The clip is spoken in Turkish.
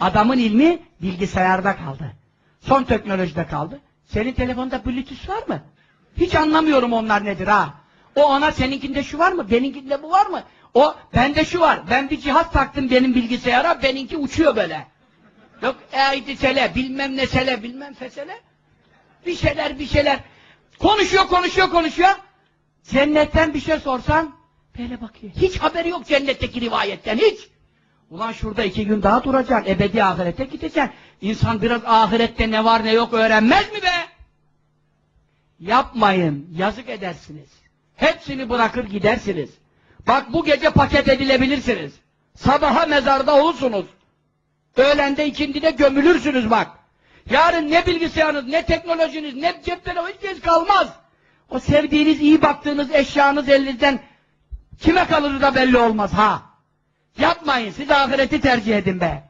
Adamın ilmi bilgisayarda kaldı. Son teknolojide kaldı. Senin telefonda Bluetooth var mı? Hiç anlamıyorum onlar nedir ha. O ona seninkinde şu var mı? Benimkinde bu var mı? O bende şu var. Ben bir cihaz taktım benim bilgisayara. Benimki uçuyor böyle. Yok eydi sele, bilmem ne sele, bilmem fesele. Bir şeyler bir şeyler. Konuşuyor konuşuyor konuşuyor. Cennetten bir şey sorsan böyle bakıyor. Hiç haberi yok cennetteki rivayetten hiç. Ulan şurada iki gün daha duracaksın. Ebedi ahirete gideceksin. İnsan biraz ahirette ne var ne yok öğrenmez mi be? Yapmayın. Yazık edersiniz. Hepsini bırakır gidersiniz. Bak bu gece paket edilebilirsiniz. Sabaha mezarda olursunuz. Öğlende ikindide gömülürsünüz bak. Yarın ne bilgisayarınız, ne teknolojiniz, ne cep hiç geç kalmaz. O sevdiğiniz, iyi baktığınız eşyanız elinizden kime kalır da belli olmaz ha. Yapmayın, siz ahireti tercih edin be.